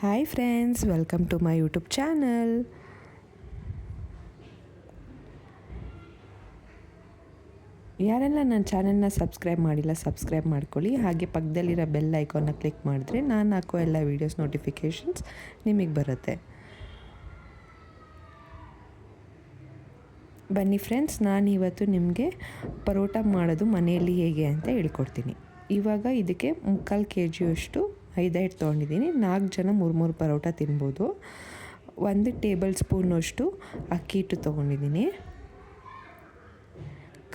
Hi friends welcome to my YouTube channel ಯಾರೆಲ್ಲ ನನ್ನ ಚಾನಲ್ನ ಸಬ್ಸ್ಕ್ರೈಬ್ ಮಾಡಿಲ್ಲ ಸಬ್ಸ್ಕ್ರೈಬ್ ಮಾಡ್ಕೊಳ್ಳಿ. ಹಾಗೆ ಪಕ್ಕದಲ್ಲಿರೋ ಬೆಲ್ ಐಕಾನ್ನ ಕ್ಲಿಕ್ ಮಾಡಿದ್ರೆ ನಾನು ಹಾಕೋ ಎಲ್ಲ ವೀಡಿಯೋಸ್ ನೋಟಿಫಿಕೇಷನ್ಸ್ ನಿಮಗೆ ಬರುತ್ತೆ. ಬನ್ನಿ ಫ್ರೆಂಡ್ಸ್ ನಾನು ಇವತ್ತು ನಿಮಗೆ ಪರೋಟ ಮಾಡೋದು ಮನೆಯಲ್ಲಿ ಹೇಗೆ ಅಂತ ಹೇಳ್ಕೊಡ್ತೀನಿ. ಇವಾಗ ಇದಕ್ಕೆ ಮುಕ್ಕಾಲು ಕೆ ಜಿಯಷ್ಟು ಐದೈದು ತೊಗೊಂಡಿದ್ದೀನಿ, ನಾಲ್ಕು ಜನ ಮೂರು ಮೂರು ಪರೋಟ ತಿನ್ಬೋದು. ಒಂದು ಟೇಬಲ್ ಸ್ಪೂನಷ್ಟು ಅಕ್ಕಿ ಹಿಟ್ಟು ತೊಗೊಂಡಿದ್ದೀನಿ.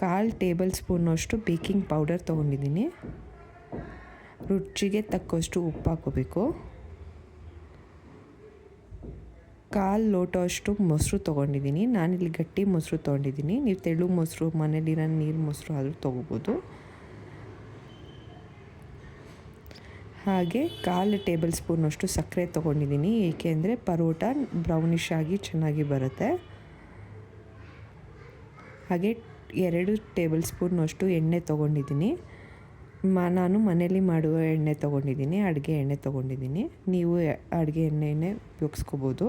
ಕಾಲು ಟೇಬಲ್ ಸ್ಪೂನಷ್ಟು ಬೇಕಿಂಗ್ ಪೌಡರ್ ತೊಗೊಂಡಿದ್ದೀನಿ. ರುಚಿಗೆ ತಕ್ಕಷ್ಟು ಉಪ್ಪು ಹಾಕೋಬೇಕು ಕಾಲು ಲೋಟ ಅಷ್ಟು ಮೊಸರು ತೊಗೊಂಡಿದ್ದೀನಿ, ನಾನಿಲ್ಲಿ ಗಟ್ಟಿ ಮೊಸರು ತೊಗೊಂಡಿದ್ದೀನಿ. ನೀವು ತೆಳು ಮೊಸರು, ಮನೇಲಿರೋ ನೀರು ಮೊಸರು ಆದರೂ ತೊಗೋಬೋದು. ಹಾಗೆ ಕಾಲು ಟೇಬಲ್ ಸ್ಪೂನಷ್ಟು ಸಕ್ಕರೆ ತೊಗೊಂಡಿದ್ದೀನಿ ಏಕೆಂದರೆ ಪರೋಟ ಬ್ರೌನಿಷ್ ಆಗಿ ಚೆನ್ನಾಗಿ ಬರುತ್ತೆ. ಹಾಗೆ ಎರಡು ಟೇಬಲ್ ಸ್ಪೂನಷ್ಟು ಎಣ್ಣೆ ತೊಗೊಂಡಿದ್ದೀನಿ. ಮ, ನಾನು ಮನೇಲಿ ಮಾಡುವ ಎಣ್ಣೆ ತೊಗೊಂಡಿದ್ದೀನಿ, ಅಡುಗೆ ಎಣ್ಣೆ ತೊಗೊಂಡಿದ್ದೀನಿ. ನೀವು ಅಡುಗೆ ಎಣ್ಣೆನೇ ಉಪಯೋಗಿಸ್ಕೋಬೋದು.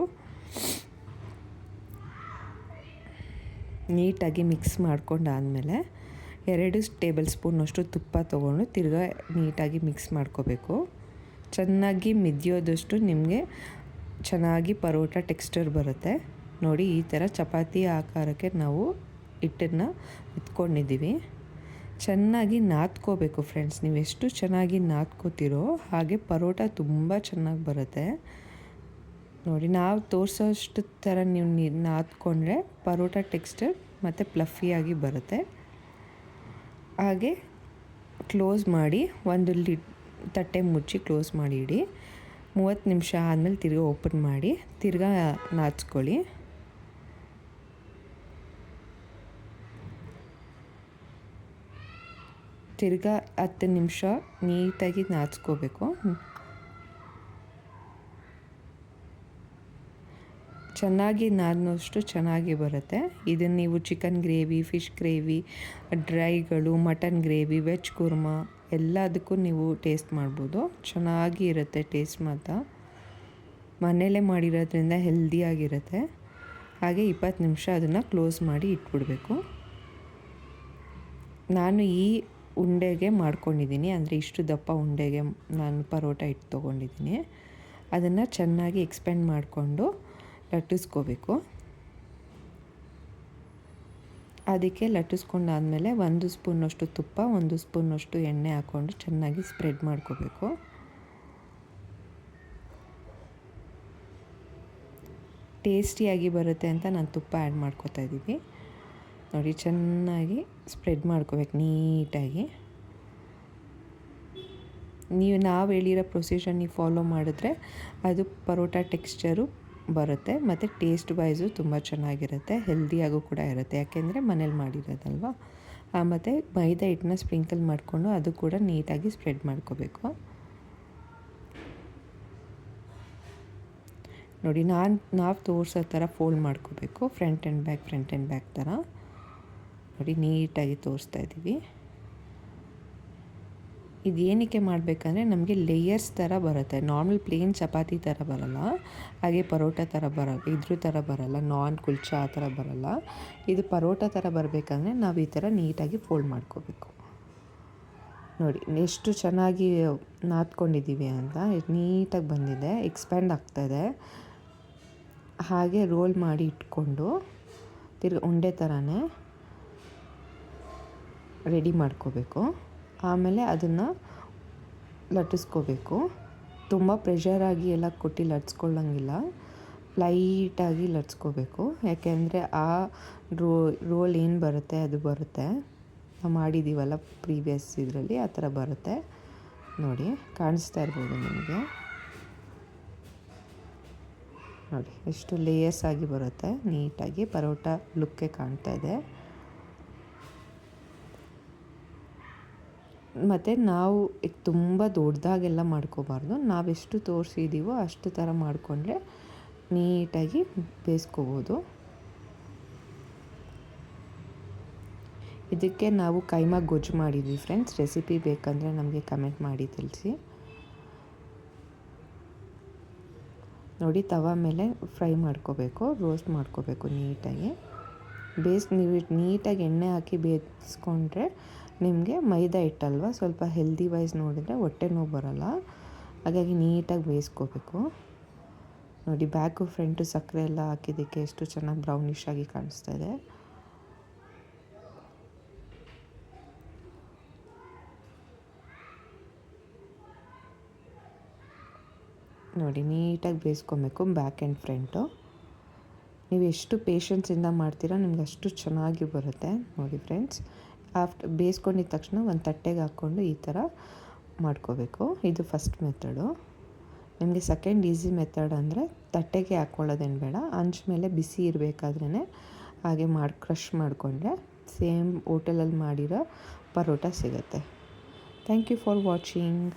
ನೀಟಾಗಿ ಮಿಕ್ಸ್ ಮಾಡ್ಕೊಂಡಾದಮೇಲೆ ಎರಡು ಟೇಬಲ್ ಸ್ಪೂನಷ್ಟು ತುಪ್ಪ ತೊಗೊಂಡು ತಿರ್ಗಾ ನೀಟಾಗಿ ಮಿಕ್ಸ್ ಮಾಡ್ಕೋಬೇಕು. ಚೆನ್ನಾಗಿ ಮಿದಿಯೋದಷ್ಟು ನಿಮಗೆ ಚೆನ್ನಾಗಿ ಪರೋಟ ಟೆಕ್ಸ್ಚರ್ ಬರುತ್ತೆ. ನೋಡಿ, ಈ ಥರ ಚಪಾತಿ ಆಕಾರಕ್ಕೆ ನಾವು ಹಿಟ್ಟನ್ನು ಎತ್ಕೊಂಡಿದ್ದೀವಿ ಚೆನ್ನಾಗಿ ನಾದ್ಕೋಬೇಕು ಫ್ರೆಂಡ್ಸ್, ನೀವು ಎಷ್ಟು ಚೆನ್ನಾಗಿ ನಾದ್ಕೋತಿರೋ ಹಾಗೆ ಪರೋಟ ತುಂಬ ಚೆನ್ನಾಗಿ ಬರುತ್ತೆ. ನೋಡಿ, ನಾವು ತೋರಿಸೋಷ್ಟು ಥರ ನೀವು ನಾದ್ಕೊಂಡ್ರೆ ಪರೋಟ ಟೆಕ್ಸ್ಚರ್ ಮತ್ತು ಪ್ಲಫಿಯಾಗಿ ಬರುತ್ತೆ. ಹಾಗೆ ಕ್ಲೋಸ್ ಮಾಡಿ ಒಂದು ಲಿಡ್ ತಟ್ಟೆ ಮುಚ್ಚಿ ಕ್ಲೋಸ್ ಮಾಡಿ ಇಡಿ ಮೂವತ್ತು ನಿಮಿಷ ಆದಮೇಲೆ ತಿರ್ಗಾ ಓಪನ್ ಮಾಡಿ, ತಿರ್ಗಾ ನಾಚ್ಕೊಳ್ಳಿ. ತಿರ್ಗಾ ಹತ್ತು ನಿಮಿಷ ನೀಟಾಗಿ ನಾಚ್ಕೋಬೇಕು. ಚೆನ್ನಾಗಿ ನಾದಿನಷ್ಟು ಚೆನ್ನಾಗಿ ಬರುತ್ತೆ. ಇದನ್ನು ನೀವು ಚಿಕನ್ ಗ್ರೇವಿ ಫಿಶ್ ಗ್ರೇವಿ ಡ್ರೈಗಳು ಮಟನ್ ಗ್ರೇವಿ ವೆಜ್ ಕುರ್ಮಾ ಎಲ್ಲದಕ್ಕೂ ನೀವು ಟೇಸ್ಟ್ ಮಾಡ್ಬೋದು. ಚೆನ್ನಾಗಿ ಇರುತ್ತೆ ಟೇಸ್ಟ್ ಮಾತ್ರ. ಮನೆಯಲ್ಲೇ ಮಾಡಿರೋದ್ರಿಂದ ಹೆಲ್ದಿಯಾಗಿರುತ್ತೆ ಹಾಗೆ ಇಪ್ಪತ್ತು ನಿಮಿಷ ಅದನ್ನು ಕ್ಲೋಸ್ ಮಾಡಿ ಇಟ್ಬಿಡಬೇಕು. ನಾನು ಈ ಉಂಡೆಗೆ ಮಾಡ್ಕೊಂಡಿದ್ದೀನಿ. ಅಂದರೆ ಇಷ್ಟು ದಪ್ಪ ಉಂಡೆಗೆ ನಾನು ಪರೋಟ ಇಟ್ಟು ತೊಗೊಂಡಿದ್ದೀನಿ. ಅದನ್ನು ಚೆನ್ನಾಗಿ ಎಕ್ಸ್ಪೆಂಡ್ ಮಾಡಿಕೊಂಡು ಲಟ್ಟಿಸ್ಕೋಬೇಕು. ಅದಕ್ಕೆ ಲಟ್ಟಿಸ್ಕೊಂಡಾದಮೇಲೆ ಒಂದು ಸ್ಪೂನಷ್ಟು ತುಪ್ಪ, ಒಂದು ಸ್ಪೂನಷ್ಟು ಎಣ್ಣೆ ಹಾಕ್ಕೊಂಡು ಚೆನ್ನಾಗಿ ಸ್ಪ್ರೆಡ್ ಮಾಡ್ಕೋಬೇಕು. ಟೇಸ್ಟಿಯಾಗಿ ಬರುತ್ತೆ ಅಂತ ನಾನು ತುಪ್ಪ ಆ್ಯಡ್ ಮಾಡ್ಕೋತಾ ಇದ್ದೀವಿ. ನೋಡಿ, ಚೆನ್ನಾಗಿ ಸ್ಪ್ರೆಡ್ ಮಾಡ್ಕೋಬೇಕು ನೀಟಾಗಿ. ನೀವು ನಾವು ಹೇಳಿರೋ ಪ್ರೊಸೀಜರ್ ನೀವು ಫಾಲೋ ಮಾಡಿದ್ರೆ ಅದು ಪರೋಟ ಟೆಕ್ಸ್ಚರು ಬರುತ್ತೆ ಮತ್ತು ಟೇಸ್ಟ್ ವೈಸು ತುಂಬ ಚೆನ್ನಾಗಿರುತ್ತೆ ಹೆಲ್ದಿಯಾಗೂ ಕೂಡ ಇರುತ್ತೆ. ಯಾಕೆಂದರೆ ಮನೇಲಿ ಮಾಡಿರೋದಲ್ವ? ಮತ್ತು ಮೈದಾ ಹಿಟ್ಟನ್ನ ಸ್ಪ್ರಿಂಕಲ್ ಮಾಡಿಕೊಂಡು ಅದು ಕೂಡ ನೀಟಾಗಿ ಸ್ಪ್ರೆಡ್ ಮಾಡ್ಕೋಬೇಕು. ನೋಡಿ, ನಾನು, ನಾವು ತೋರಿಸೋ ಥರ ಫೋಲ್ಡ್ ಮಾಡ್ಕೋಬೇಕು. Front and back front and back ಥರ. ನೋಡಿ ನೀಟಾಗಿ ತೋರಿಸ್ತಾ ಇದ್ದೀವಿ. ಇದು ಏನಕ್ಕೆ ಮಾಡಬೇಕಂದ್ರೆ ನಮಗೆ ಲೇಯರ್ಸ್ ಥರ ಬರುತ್ತೆ. ನಾರ್ಮಲ್ ಪ್ಲೇನ್ ಚಪಾತಿ ಥರ ಬರಲ್ಲ. ಹಾಗೆ ಪರೋಟ ಥರ ಬರ ಇದ್ರ ಥರ ಬರಲ್ಲ. ನಾನ್ ಕುಲ್ಚಾ ಆ ಥರ ಬರಲ್ಲ. ಇದು ಪರೋಟ ಥರ ಬರಬೇಕಂದ್ರೆ ನಾವು ಈ ಥರ ನೀಟಾಗಿ ಫೋಲ್ಡ್ ಮಾಡ್ಕೋಬೇಕು. ನೋಡಿ, ಎಷ್ಟು ಚೆನ್ನಾಗಿ ನಾದ್ಕೊಂಡಿದ್ದೀವಿ ಅಂತ ನೀಟಾಗಿ ಬಂದಿದೆ. ಎಕ್ಸ್ಪ್ಯಾಂಡ್ ಆಗ್ತಾಯಿದೆ ಹಾಗೆ ರೋಲ್ ಮಾಡಿ ಇಟ್ಕೊಂಡು ತಿರ್ಗಿ ಉಂಡೆ ಥರನೇ ರೆಡಿ ಮಾಡ್ಕೋಬೇಕು. ಆಮೇಲೆ ಅದನ್ನು ಲಟ್ಟಿಸ್ಕೋಬೇಕು. ತುಂಬ ಪ್ರೆಷರಾಗಿ ಎಲ್ಲ ಕೊಟ್ಟು ಲಟ್ಸ್ಕೊಳ್ಳೋಂಗಿಲ್ಲ ಲೈಟಾಗಿ ಲಟ್ಸ್ಕೋಬೇಕು. ಯಾಕೆಂದರೆ ಆ ರೋ ರೋಲ್ ಏನು ಬರುತ್ತೆ ಅದು ಬರುತ್ತೆ. ನಾವು ಮಾಡಿದ್ದೀವಲ್ಲ ಪ್ರೀವಿಯಸ್ ಇದರಲ್ಲಿ ಆ ಥರ ಬರುತ್ತೆ. ನೋಡಿ, ಕಾಣಿಸ್ತಾ ಇರ್ಬೋದು ನಿಮಗೆ. ನೋಡಿ, ಎಷ್ಟು ಲೇಯರ್ಸ್ ಆಗಿ ಬರುತ್ತೆ. ನೀಟಾಗಿ ಪರೋಟ ಲುಕ್ಕೇ ಕಾಣ್ತಾ ಇದೆ. ಮತ್ತು ನಾವು ತುಂಬ ದೊಡ್ಡದಾಗೆಲ್ಲ ಮಾಡ್ಕೋಬಾರ್ದು. ನಾವೆಷ್ಟು ತೋರಿಸಿದ್ದೀವೋ ಅಷ್ಟು ಥರ ಮಾಡಿಕೊಂಡ್ರೆ ನೀಟಾಗಿ ಬೇಯಿಸ್ಕೋಬೋದು. ಇದಕ್ಕೆ ನಾವು ಕೈಮಾ ಗೊಜ್ಜು ಮಾಡಿದ್ವಿ ಫ್ರೆಂಡ್ಸ್. ರೆಸಿಪಿ ಬೇಕಂದರೆ ನಮಗೆ ಕಮೆಂಟ್ ಮಾಡಿ ತಿಳಿಸಿ. ನೋಡಿ, ತವ ಮೇಲೆ ಫ್ರೈ ಮಾಡ್ಕೋಬೇಕು, ರೋಸ್ಟ್ ಮಾಡ್ಕೋಬೇಕು ನೀಟಾಗಿ. ಬೇಯಿಸಿ, ನೀವು ನೀಟಾಗಿ ಎಣ್ಣೆ ಹಾಕಿ ಬೇಯಿಸ್ಕೊಂಡ್ರೆ ನಿಮಗೆ ಮೈದಾ ಹಿಟ್ಟಲ್ವ? ಸ್ವಲ್ಪ ಹೆಲ್ದಿ ವೈಸ್ ನೋಡಿದರೆ ಹೊಟ್ಟೆ ನೋವು ಬರೋಲ್ಲ. ಹಾಗಾಗಿ ನೀಟಾಗಿ ಬೇಯಿಸ್ಕೋಬೇಕು. ನೋಡಿ ಬ್ಯಾಕು ಫ್ರಂಟು ಸಕ್ಕರೆ ಎಲ್ಲ ಹಾಕಿದ್ದಕ್ಕೆ ಎಷ್ಟು ಚೆನ್ನಾಗಿ ಬ್ರೌನಿಶ್ ಆಗಿ ಕಾಣಿಸ್ತಾ ಇದೆ. ನೋಡಿ, ನೀಟಾಗಿ ಬೇಯಿಸ್ಕೊಬೇಕು ಬ್ಯಾಕ್ ಆ್ಯಂಡ್ ಫ್ರಂಟು ನೀವು ಎಷ್ಟು ಪೇಷನ್ಸಿಂದ ಮಾಡ್ತೀರಾ ನಿಮ್ಗೆ ಅಷ್ಟು ಚೆನ್ನಾಗಿ ಬರುತ್ತೆ. ನೋಡಿ ಫ್ರೆಂಡ್ಸ್ ಆಫ್ಟ್ ಬೇಯಿಸ್ಕೊಂಡಿದ್ದ ತಕ್ಷಣ ಒಂದು ತಟ್ಟೆಗೆ ಹಾಕ್ಕೊಂಡು ಈ ಥರ ಮಾಡ್ಕೋಬೇಕು. ಇದು ಫಸ್ಟ್ ಮೆಥಡು ನಿಮಗೆ ಸೆಕೆಂಡ್ ಈಸಿ ಮೆಥಡ್ ಅಂದರೆ ತಟ್ಟೆಗೆ ಹಾಕ್ಕೊಳ್ಳೋದೇನು ಬೇಡ. ಅಂಚ ಮೇಲೆ ಬಿಸಿ ಇರಬೇಕಾದ್ರೇ ಹಾಗೆ ಮಾಡಿ ಕ್ರಷ್ ಮಾಡಿಕೊಂಡ್ರೆ ಸೇಮ್ ಹೋಟೆಲಲ್ಲಿ ಮಾಡಿರೋ ಪರೋಟ ಸಿಗುತ್ತೆ. Thank you for watching